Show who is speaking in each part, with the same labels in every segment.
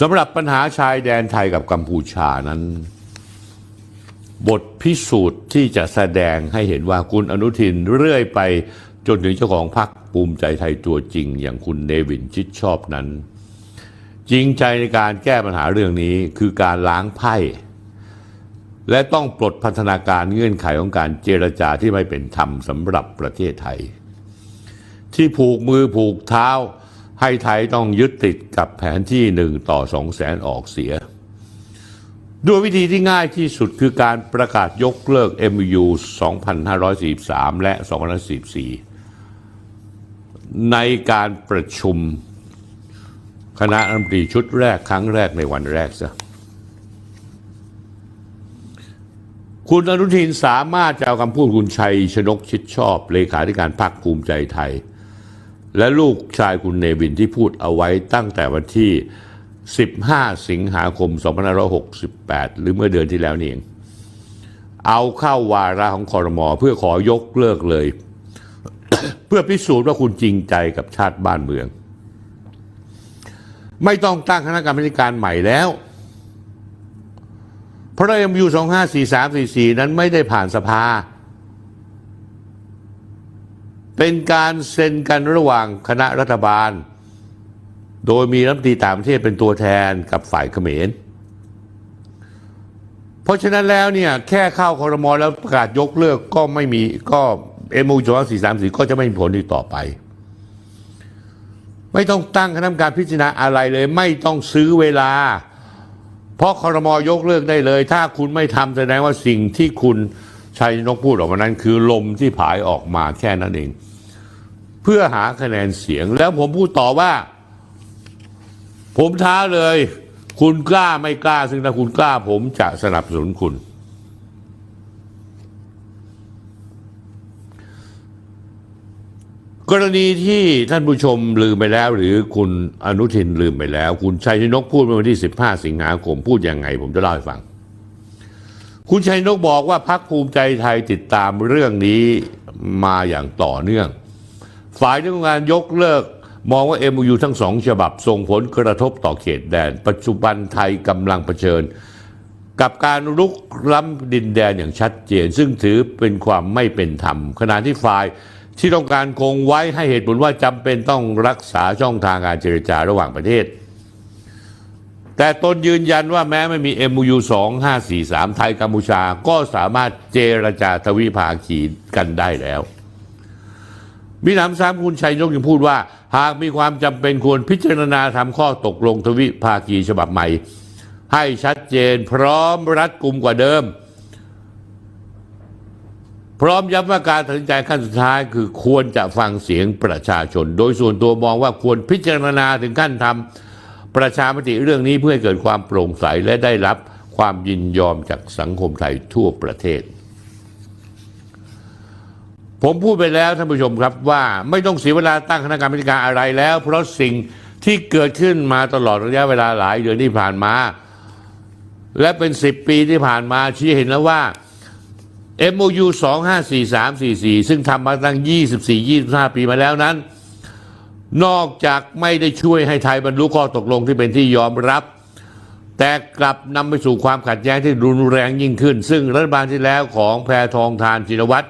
Speaker 1: สำหรับปัญหาชายแดนไทยกับกัมพูชานั้น บทพิสูจน์ที่จะแสดงให้เห็นว่าคุณอนุทินเรื่อยไปจนถึงเจ้าของพรรคภูมิใจไทยตัวจริง อย่างคุณเนวินชิดชอบนั้น จริงใจในการแก้ปัญหาเรื่องนี้คือการล้างไพ่ และต้องปลดพันธนาการเงื่อนไขของการเจรจาที่ไม่เป็นธรรมสำหรับประเทศไทย ที่ผูกมือผูกเท้า ให้ไทยต้องยึดติดกับแผนที่หนึ่งต่อสองแสนออกเสีย ด้วยวิธีที่ง่ายที่สุดคือการประกาศยกเลิก MU 2543 และ 2544 ในการประชุมคณะรัฐมนตรีชุดแรกครั้งแรกในวันแรกซะคุณอนุทินสามารถจะเอาคำพูดคุณชัยชนกชิดชอบ เลขาธิการพรรคภูมิใจไทย และลูกชายคุณเนวินที่พูดเอาไว้ตั้งแต่วันที่ 15 สิงหาคม 2568 หรือเมื่อเดือนที่แล้วนี่เอง เอาเข้าวาระของคอรมอเพื่อขอยกเลิกเลย เพื่อพิสูจน์ว่าคุณจริงใจกับชาติบ้านเมือง ไม่ต้องตั้งคณะกรรมการใหม่แล้วเพราะ MU 254344นั้นไม่ได้ผ่านสภา เป็นการเซ็นกันระหว่างคณะรัฐบาล โดยมีรัฐมนตรีต่างประเทศเป็นตัวแทนกับฝ่ายเขมร เพราะฉะนั้นแล้วเนี่ยแค่เข้าคอรมอแล้วประกาศยกเลิกก็ไม่มีก็ MU 2434ก็จะไม่มีผลอีกต่อไป ไม่ต้องตั้งคณะกรรมการพิจารณาอะไรเลย ไม่ต้องซื้อเวลา เพราะคอรมอยกเลิกได้เลย ถ้าคุณไม่ทำแสดงว่าสิ่งที่คุณ ชัยนกพูดออกมานั้น คือลมที่ผายออกมาแค่นั้นเอง เพื่อหาคะแนนเสียงแล้วผมพูดต่อว่า ผมท้าเลย คุณกล้าไม่กล้า ซึ่งถ้าคุณกล้าผมจะสนับสนุนคุณ กรณีที่ท่านผู้ชมลืมไปแล้ว หรือคุณอนุทินลืมไปแล้ว คุณชัยชนกพูดเมื่อวันที่ 15 สิงหาคมพูดยังไง ผมจะเล่าให้ฟัง คุณชัยนกบอกว่าพักภูมิใจไทยติดตามเรื่องนี้มาอย่างต่อเนื่อง ฝ่ายที่องารยกเลิกมองว่า MOU ทั้งสองฉบับส่งผลกระทบต่อเขตแดน ปัจจุบันไทยกำลังเผชิญ กับการรุกล้ำดินแดนอย่างชัดเจน ซึ่งถือเป็นความไม่เป็นธรรม ขณะที่ฝ่ายที่ต้องการคงไว้ให้เหตุผลว่าจำเป็นต้องรักษาช่องทางการเจรจาระหว่างประเทศ แต่ตนยืนยันว่าแม้ไม่มี MOU 2543 ไทยกัมพูชาก็สามารถเจรจาทวิภาคีกันได้แล้วมีหนำซ้ำคุณชัยนกยังพูดว่า หากมีความจำเป็นควรพิจารณาทำข้อตกลงทวิภาคีฉบับใหม่ ให้ชัดเจนพร้อมรัดกุมกว่าเดิม พร้อมย้ำว่าการตัดสินใจขั้นสุดท้ายคือควรจะฟังเสียงประชาชน โดยส่วนตัวมองว่าควรพิจารณาถึงขั้นทำ ประชามติเรื่องนี้เพื่อให้เกิดความโปร่งใสและได้รับความยินยอมจากสังคมไทยทั่วประเทศ ผมพูดไปแล้วท่านผู้ชมครับว่าไม่ต้องเสียเวลาตั้งคณะกรรมการอะไรแล้ว เพราะสิ่งที่เกิดขึ้นมาตลอดระยะเวลาหลายเดือนที่ผ่านมา และเป็นสิบปีที่ผ่านมาชี้เห็นแล้วว่า MOU 254344 ซึ่งทำมาตั้ง 24-25 ปีมาแล้วนั้น นอกจากไม่ได้ช่วยให้ไทยบรรลุข้อตกลงที่เป็นที่ยอมรับ แต่กลับนำไปสู่ความขัดแย้งที่รุนแรงยิ่งขึ้น ซึ่งรัฐบาลที่แล้วของแพทองทานชินวัตร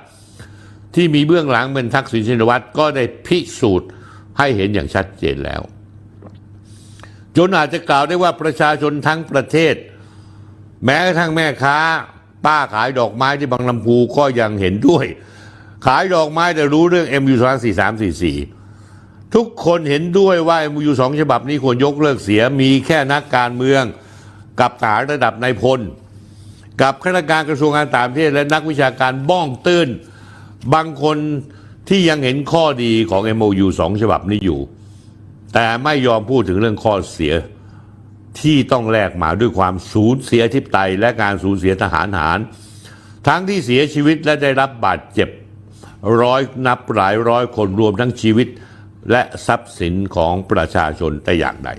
Speaker 1: ที่มีเบื้องหลังเป็นทักษิณชินวัตรก็ได้พิสูจน์ให้เห็นอย่างชัดเจนแล้ว จนอาจจะกล่าวได้ว่าประชาชนทั้งประเทศ แม้กระทั่งแม่ค้า ป้าขายดอกไม้ที่บางลำพูก็ยังเห็นด้วย ขายดอกไม้แต่รู้เรื่อง MU 2344 ทุกคนเห็นด้วยว่า MU สองฉบับนี้ควรยกเลิกเสียมีแค่นักการเมืองกับทหารระดับนายพล กับข้าราชการกระทรวงการต่างประเทศและนักวิชาการบ้องตื้น บางคนที่ยังเห็นข้อดีของ MOU สองฉบับนี้อยู่ แต่ไม่ยอมพูดถึงเรื่องข้อเสียที่ต้องแลกมาด้วยความสูญเสียทิพไตยและการสูญเสียทหารหาร ทั้งที่เสียชีวิตและได้รับบาดเจ็บร้อยนับหลายร้อยคนรวมทั้งชีวิต และทรัพย์สินของประชาชนแต่อย่างใด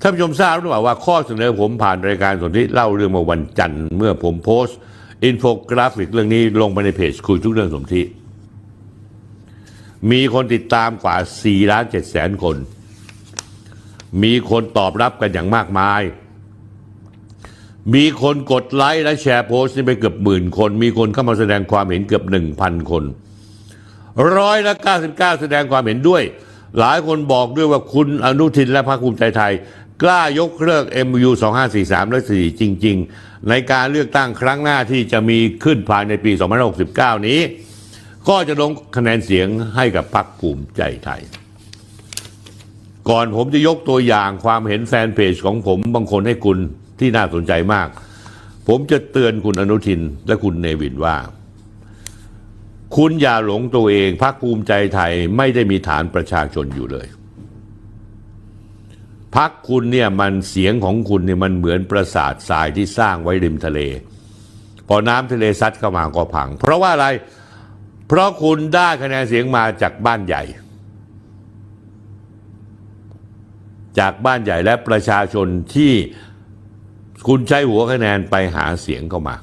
Speaker 1: ท่านผู้ชมทราบหรือเปล่าว่าข้อเสนอผมผ่านรายการสนที่เล่าเรื่องเมื่อวันจันทร์เมื่อผมโพสต์อินโฟกราฟิกเรื่องนี้ลงไปในเพจคุยทุกเรื่องสมที่มีคนติดตามกว่า4ล้าน7แสนคน มีคนตอบรับกันอย่างมากมาย มีคนกดไลค์และแชร์โพสต์นี่ไปเกือบหมื่นคน มีคนเข้ามาแสดงความเห็นเกือบหนึ่งพันคน ร้อยละ 99 แสดงความเห็นด้วย หลายคนบอกด้วยว่าคุณอนุทินและพรรคภูมิใจไทย กล้ายกเลิก MU 2543 และ 4 จริง ๆ ในการเลือกตั้งครั้งหน้าที่จะมีขึ้นภายในปี2069 นี้ ก็จะลงคะแนนเสียงให้กับพรรคภูมิใจไทย ก่อนผมจะยกตัวอย่างความเห็นแฟนเพจของผมบางคนให้คุณที่น่าสนใจมาก ผมจะเตือนคุณอนุทินและคุณเนวินว่า คุณอย่าหลงตัวเองพรรคภูมิใจไทยไม่ได้มีฐานประชาชนอยู่เลยพักคุณเนี่ยมันเสียงของคุณเนี่ยมันเหมือนปราสาททรายที่สร้างไว้ริมทะเล พอน้ำทะเลซัดเข้ามาก็พัง เพราะว่าอะไร เพราะคุณได้คะแนนเสียงมาจากบ้านใหญ่ จากบ้านใหญ่และประชาชนที่คุณใช้หัวคะแนนไปหาเสียงเข้ามา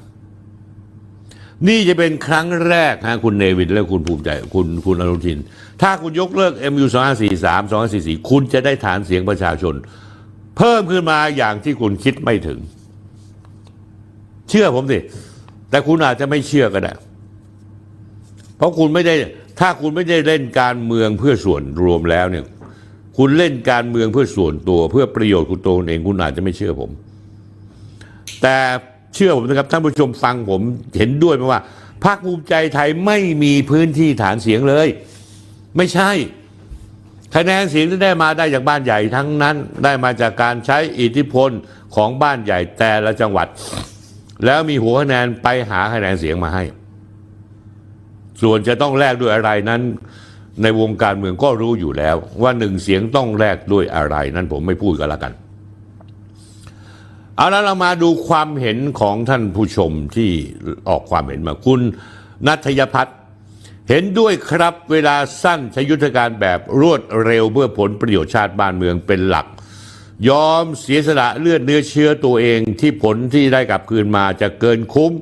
Speaker 1: นี่จะเป็นครั้งแรกฮะคุณเนวินและคุณภูมิใจคุณคุณอนุทิน ถ้าคุณยกเลิก MU 2543 2544 คุณจะได้ฐานเสียงประชาชน เพิ่มขึ้นมาอย่างที่คุณคิดไม่ถึง เชื่อผมสิ แต่คุณอาจจะไม่เชื่อก็ได้ เพราะคุณไม่ได้ ถ้าคุณไม่ได้เล่นการเมืองเพื่อส่วนรวมแล้วเนี่ย คุณเล่นการเมืองเพื่อส่วนตัว เพื่อประโยชน์คุณตัวเอง คุณอาจจะไม่เชื่อผม แต่ เชื่อผมนะครับท่านผู้ชมฟังผมเห็นด้วยไหมว่าพรรคภูมิใจไทยไม่มีพื้นที่ฐานเสียงเลย ไม่ใช่คะแนนเสียงที่ได้มาได้จากบ้านใหญ่ทั้งนั้นได้มาจากการใช้อิทธิพลของบ้านใหญ่แต่ละจังหวัด แล้วมีหัวคะแนนไปหาคะแนนเสียงมาให้ ส่วนจะต้องแลกด้วยอะไรนั้น ในวงการเมืองก็รู้อยู่แล้ว ว่าหนึ่งเสียงต้องแลกด้วยอะไรนั้นผมไม่พูดก็แล้วกัน เอาแล้วเรามาดูความเห็นของท่านผู้ชมที่ออกความเห็นมาคุณนัทยพัฒน์เห็นด้วยครับเวลาสั้นใช้ยุทธการแบบรวดเร็วเพื่อผลประโยชน์ชาติบ้านเมืองเป็นหลัก ยอมเสียสละเลือดเนื้อเชื้อตัวเองที่ผลที่ได้กลับคืนมาจะเกินคุ้ม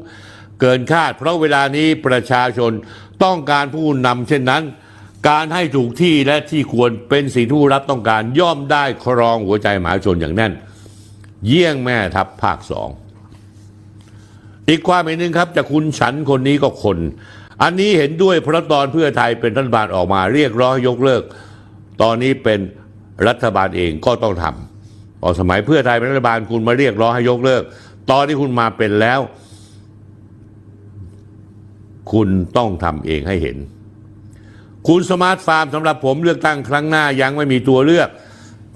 Speaker 1: เกินคาด เพราะเวลานี้ประชาชนต้องการผู้นำเช่นนั้น การให้ถูกที่และที่ควรเป็นสิ่งที่ผู้รับต้องการย่อมได้ครองหัวใจมหาชนอย่างแน่น เยี่ยงแม่ทัพภาคสองอีกความเห็นหนึ่งครับจากคุณฉันคนนี้ก็คน อันนี้เห็นด้วยเพราะตอนเพื่อไทยเป็นรัฐบาลออกมา เรียกร้องยกเลิก ตอนนี้เป็นรัฐบาลเองก็ต้องทำพอสมัยเพื่อไทยเป็นรัฐบาลคุณมาเรียกร้องให้ยกเลิก ตอนที่คุณมาเป็นแล้ว คุณต้องทำเองให้เห็น คุณสมาร์ทฟาร์มสำหรับผมเลือกตั้งครั้งหน้ายังไม่มีตัวเลือก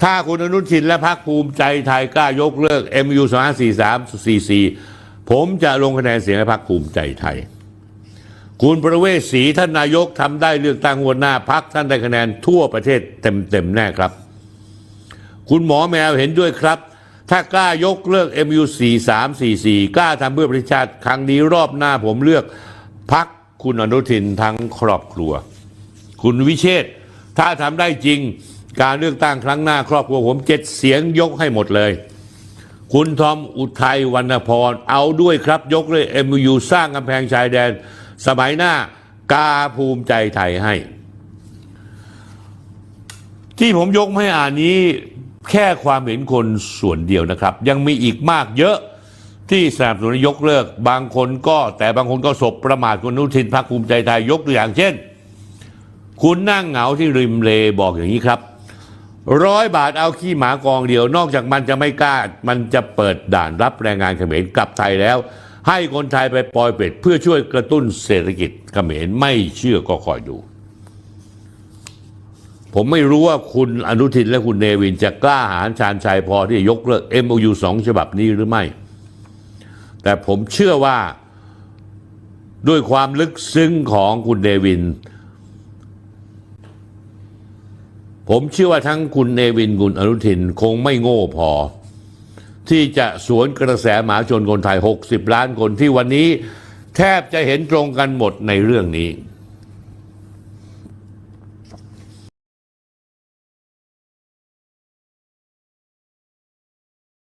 Speaker 1: ถ้าคุณอนุทินและพรรคภูมิใจไทยกล้ายกเลิก MU 2543 44 ผมจะลงคะแนนเสียงให้พรรคภูมิใจไทย คุณประเวศศรีท่านนายกทำได้เลือกตั้งงวหน้าพักท่านได้คะแนนทั่วประเทศเต็มๆแน่ครับ คุณหมอแมวเห็นด้วยครับ ถ้ากล้ายกเลิก MU 4344 กล้าทำเพื่อประเทศชาติครั้งนี้รอบหน้าผมเลือกพักคุณอนุทินทั้งครอบครัว คุณวิเชษถ้าทำได้จริง การเลือกตั้งครั้งหน้าครอบครัวผมเจ็ดเสียงยกให้หมดเลย คุณทอมอุทัยวรรณพร เอาด้วยครับยกเลย MU สร้างกำแพงชายแดน สมัยหน้ากาภูมิใจไทยให้ ที่ผมยกให้อ่านนี้แค่ความเห็นคนส่วนเดียวนะครับ ยังมีอีกมากเยอะที่สนับสนุนยกเลิก บางคนก็แต่บางคนก็สบประมาทคุณนุทินพรรคภูมิใจไทยยกตัวอย่างเช่น คุณนั่งเหงาที่ริมเลบอกอย่างนี้ครับ ร้อยบาทเอาขี้หมากองเดียว นอกจากมันจะไม่กล้า มันจะเปิดด่านรับแรงงานเขมรกลับไทยแล้ว ให้คนไทยไปปล่อยเป็ด เพื่อช่วยกระตุ้นเศรษฐกิจเขมรไม่เชื่อก็คอยดู ผมไม่รู้ว่าคุณอนุทินและคุณเนวินจะกล้าหาญชาญชัยพอที่จะยกเลิก MOU สองฉบับนี้หรือไม่ แต่ผมเชื่อว่าด้วยความลึกซึ้งของคุณเนวิน ผมเชื่อว่าทั้งคุณเนวินคุณอนุทินคงไม่โง่พอ ที่จะสวนกระแสหมหาชนคนไทย 60 ล้านคนที่วันนี้ แทบจะเห็นตรงกันหมดในเรื่องนี้